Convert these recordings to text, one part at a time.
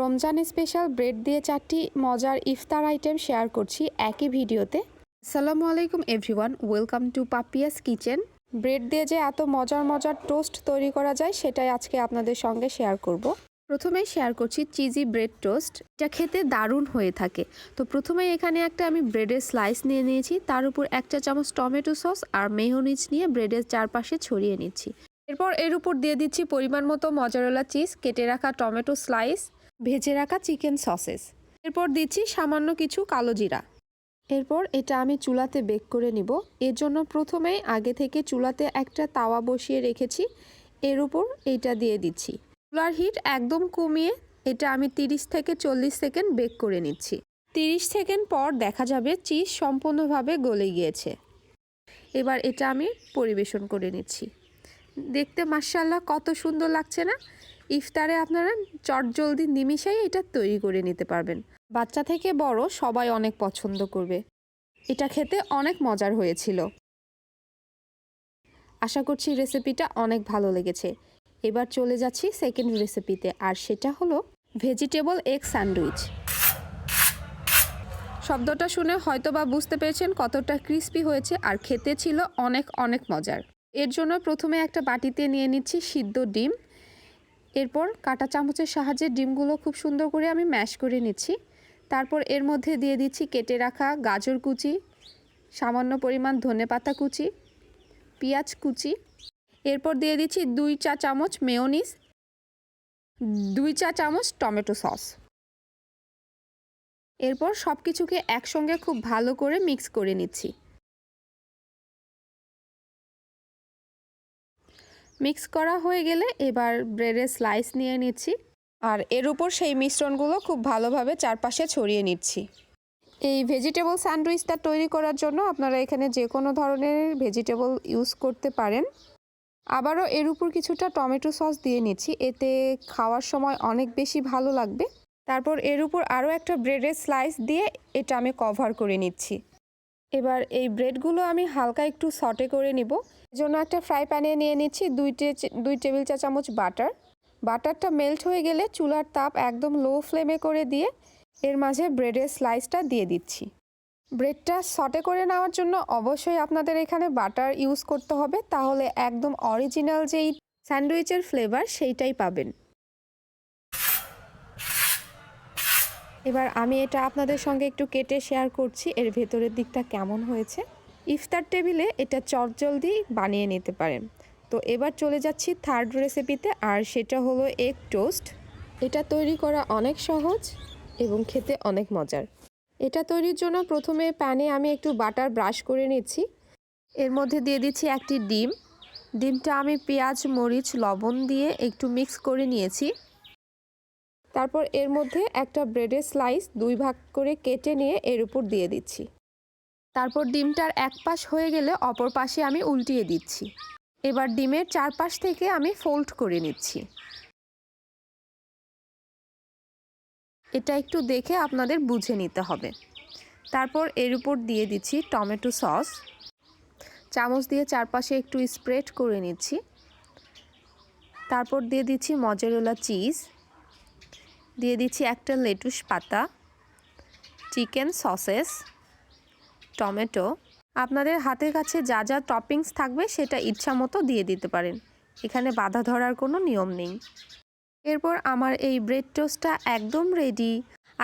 Ramzan special bread দিয়ে চারটি মজার ইফতার আইটেম শেয়ার করছি একই ভিডিওতে। আসসালামু আলাইকুম everyone, welcome to Papiya's kitchen. Bread দিয়ে যে এত মজার মজার টোস্ট তৈরি করা যায়, সেটাই আজকে আপনাদের সঙ্গে শেয়ার করব। প্রথমেই শেয়ার করছি চিজি ব্রেড টোস্ট যা খেতে দারুণ হয়ে থাকে। তো প্রথমেই এখানে একটা আমি ব্রেডের স্লাইস নিয়ে নিয়েছি, তার উপর এক চা চামচ টমেটো সস আর মেয়োনিজ নিয়ে ব্রেডের চারপাশে ছড়িয়ে নিচ্ছি। এরপর এর উপর দিয়ে দিচ্ছি পরিমাণ মতো মজারোলা চিজ, কেটে রাখা টমেটো স্লাইস ভেজে রাখা চিকেন সসেস। এরপর দিচ্ছি সামান্য কিছু কালো জিরা। এরপর এটা আমি চুলাতে বেক করে নিব। এর জন্য প্রথমেই আগে থেকে চুলাতে একটা তাওয়া বসিয়ে রেখেছি। এর উপর এটা দিয়ে দিচ্ছি। চুলার হিট একদম কমিয়ে এটা আমি 30 থেকে চল্লিশ সেকেন্ড বেক করে নিচ্ছি। 30 সেকেন্ড পর দেখা যাবে চিজ সম্পূর্ণভাবে গলে গিয়েছে। এবার এটা আমি পরিবেশন করে নিচ্ছি। দেখতে মার্শাল্লাহ কত সুন্দর লাগছে না? ইফতারে আপনারা চটজলদি নিমিষেই এটা তৈরি করে নিতে পারবেন। বাচ্চা থেকে বড় সবাই অনেক পছন্দ করবে। এটা খেতে অনেক মজার হয়েছিল। আশা করছি রেসিপিটা অনেক ভালো লেগেছে। এবার চলে যাচ্ছি সেকেন্ড রেসিপিতে আর সেটা হলো ভেজিটেবল এগ স্যান্ডউইচ শব্দটা শুনে হয়তো বা বুঝতে পেরেছেন কতটা ক্রিস্পি হয়েছে আর খেতে ছিল অনেক অনেক মজার। এর জন্য প্রথমে একটা বাটিতে নিয়ে নিচ্ছি সিদ্ধ ডিম। এরপর কাটা চামচের সাহায্যে ডিমগুলো খুব সুন্দর করে আমি ম্যাশ করে নিচ্ছি। তারপর এর মধ্যে দিয়ে দিচ্ছি কেটে রাখা গাজর কুচি, সামান্য পরিমাণ ধনেপাতা কুচি, পেঁয়াজ কুচি। এরপর দিয়ে দিচ্ছি দুই চা চামচ মেয়নিস দুই চা চামচ টমেটো সস। এরপর সব কিছুকে একসঙ্গে খুব ভালো করে মিক্স করে নিচ্ছি। মিক্স করা হয়ে গেলে এবার ব্রেডের স্লাইস নিয়ে নিচ্ছি। আর এর উপর সেই মিশ্রণগুলো খুব ভালোভাবে চারপাশে ছড়িয়ে নিচ্ছি। এই ভেজিটেবল স্যান্ডউইচটা তৈরি করার জন্য আপনারা এখানে যে কোনো ধরনের ভেজিটেবল ইউজ করতে পারেন। আবারও এর উপর কিছুটা টমেটো সস দিয়ে নিচ্ছি, এতে খাওয়ার সময় অনেক বেশি ভালো লাগবে। তারপর এর উপর আরও একটা ব্রেডের স্লাইস দিয়ে এটা আমি কভার করে নিচ্ছি। এবার এই ব্রেডগুলো আমি হালকা একটু সটে করে নিব। জন্য একটা ফ্রাই প্যানে নিয়ে নিচ্ছি দুই দুই টেবিল চা চামচ বাটার। বাটারটা মেল্ট হয়ে গেলে চুলার তাপ একদম লো ফ্লেমে করে দিয়ে এর মাঝে ব্রেডের স্লাইসটা দিয়ে দিচ্ছি। ব্রেডটা সটে করে নেওয়ার জন্য অবশ্যই আপনাদের এখানে বাটার ইউজ করতে হবে, তাহলে একদম অরিজিনাল যেই স্যান্ডউইচের ফ্লেভার সেইটাই পাবেন। এবার আমি এটা আপনাদের সঙ্গে একটু কেটে শেয়ার করছি। এর ভেতরের দিকটা কেমন হয়েছে? ইফতার টেবিলে এটা চটজলদি বানিয়ে নিতে পারেন। তো এবার চলে যাচ্ছি থার্ড রেসিপিতে আর সেটা হলো এগ টোস্ট এটা তৈরি করা অনেক সহজ এবং খেতে অনেক মজার। এটা তৈরির জন্য প্রথমে প্যানে আমি একটু বাটার ব্রাশ করে নিচ্ছি। এর মধ্যে দিয়ে দিচ্ছি একটি ডিম। ডিমটা আমি পেঁয়াজ, মরিচ, লবণ দিয়ে একটু মিক্স করে নিয়েছি। তারপর এর মধ্যে একটা ব্রেডের স্লাইস দুই ভাগ করে কেটে নিয়ে এর উপর দিয়ে দিচ্ছি। তারপর ডিমটার এক পাশ হয়ে গেলে অপর পাশে আমি উল্টিয়ে দিচ্ছি। এবার ডিমের চারপাশ থেকে আমি ফোল্ড করে নিচ্ছি। এটা একটু দেখে আপনাদের বুঝে নিতে হবে। তারপর এর উপর দিয়ে দিচ্ছি টমেটো সস। চামচ দিয়ে চারপাশে একটু স্প্রেড করে নিচ্ছি। তারপর দিয়ে দিচ্ছি মজারেলা চিজ দিয়ে দিচ্ছি একটা লেটুস পাতা, চিকেন সসেস, টমেটো। আপনাদের হাতের কাছে যা যা টপিংস থাকবে সেটা ইচ্ছা মতো দিয়ে দিতে পারেন। এখানে বাধা ধরার কোনো নিয়ম নেই। এরপর আমার এই ব্রেড টোস্টটা একদম রেডি।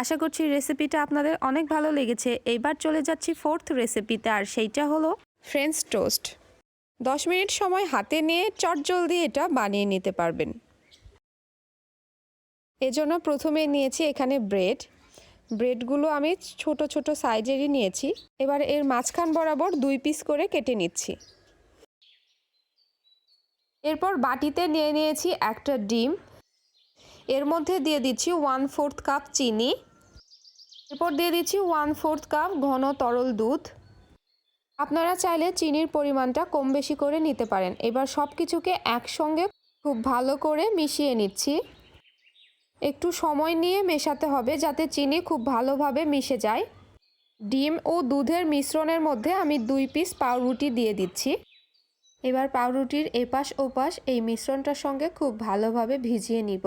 আশা করছি রেসিপিটা আপনাদের অনেক ভালো লেগেছে। এইবার চলে যাচ্ছি ফোর্থ রেসিপিতে, আর সেইটা হলো ফ্রেঞ্চ টোস্ট। দশ মিনিট সময় হাতে নিয়ে চটজলদি এটা বানিয়ে নিতে পারবেন। এজন্য প্রথমে নিয়েছি এখানে ব্রেড। ব্রেডগুলো আমি ছোট ছোট সাইজেরই নিয়েছি। এবার এর মাঝখান বরাবর দুই পিস করে কেটে নিচ্ছি। এরপর বাটিতে নিয়ে নিয়েছি একটা ডিম। এর মধ্যে দিয়ে দিচ্ছি ওয়ান ফোর্থ কাপ চিনি। এরপর দিয়ে দিচ্ছি ওয়ান ফোর্থ কাপ ঘন তরল দুধ। আপনারা চাইলে চিনির পরিমাণটা কম বেশি করে নিতে পারেন। এবার সব কিছুকে একসঙ্গে খুব ভালো করে মিশিয়ে নিচ্ছি। একটু সময় নিয়ে মেশাতে হবে যাতে চিনি খুব ভালোভাবে মিশে যায়। ডিম ও দুধের মিশ্রণের মধ্যে আমি দুই পিস পাউরুটি দিয়ে দিচ্ছি। এবার পাউরুটির এপাশ ওপাশ এই মিশ্রণটার সঙ্গে খুব ভালোভাবে ভিজিয়ে নিব।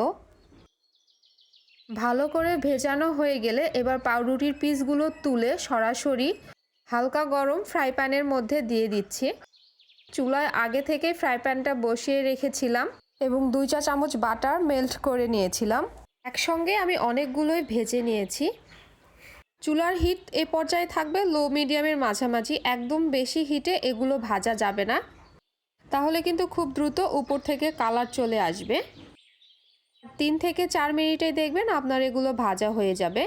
ভালো করে ভেজানো হয়ে গেলে এবার পাউরুটির পিসগুলো তুলে সরাসরি হালকা গরম ফ্রাই প্যানের মধ্যে দিয়ে দিচ্ছি। চুলায় আগে থেকে ফ্রাই প্যানটা বসিয়ে রেখেছিলাম এবং দুই চা চামচ বাটার মেল্ট করে নিয়েছিলাম। একসঙ্গে আমি অনেকগুলোই ভেজে নিয়েছি। চুলার হিট এ পর্যায়ে থাকবে লো মিডিয়ামের মাঝামাঝি। একদম বেশি হিটে এগুলো ভাজা যাবে না। তাহলে কিন্তু খুব দ্রুত উপর থেকে কালার চলে আসবে। তিন থেকে চার মিনিটে দেখবেন আপনার এগুলো ভাজা হয়ে যাবে।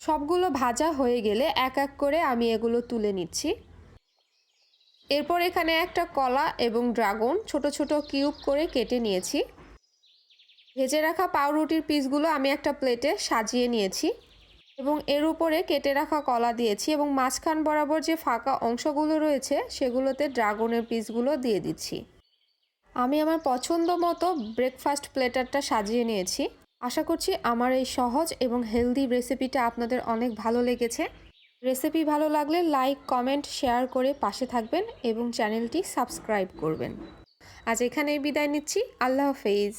সবগুলো ভাজা হয়ে গেলে এক এক করে আমি এগুলো তুলে নিচ্ছি। এরপর এখানে একটা কলা এবং ড্রাগন ছোট ছোট কিউব করে কেটে নিয়েছি। ভেজে রাখা পাউরুটির পিসগুলো আমি একটা প্লেটে সাজিয়ে নিয়েছি এবং এর উপরে কেটে রাখা কলা দিয়েছি এবং মাঝখান বরাবর যে ফাঁকা অংশগুলো রয়েছে সেগুলোতে ড্রাগনের পিসগুলো দিয়ে দিচ্ছি। আমি আমার পছন্দ মতো ব্রেকফাস্ট প্লেটারটা সাজিয়ে নিয়েছি। আশা করছি আমার এই সহজ এবং হেলদি রেসিপিটা আপনাদের অনেক ভালো লেগেছে। রেসিপি ভালো লাগলে লাইক, কমেন্ট, শেয়ার করে পাশে থাকবেন এবং চ্যানেলটি সাবস্ক্রাইব করবেন। আজ এখানেই বিদায় নিচ্ছি। আল্লাহ হাফেজ।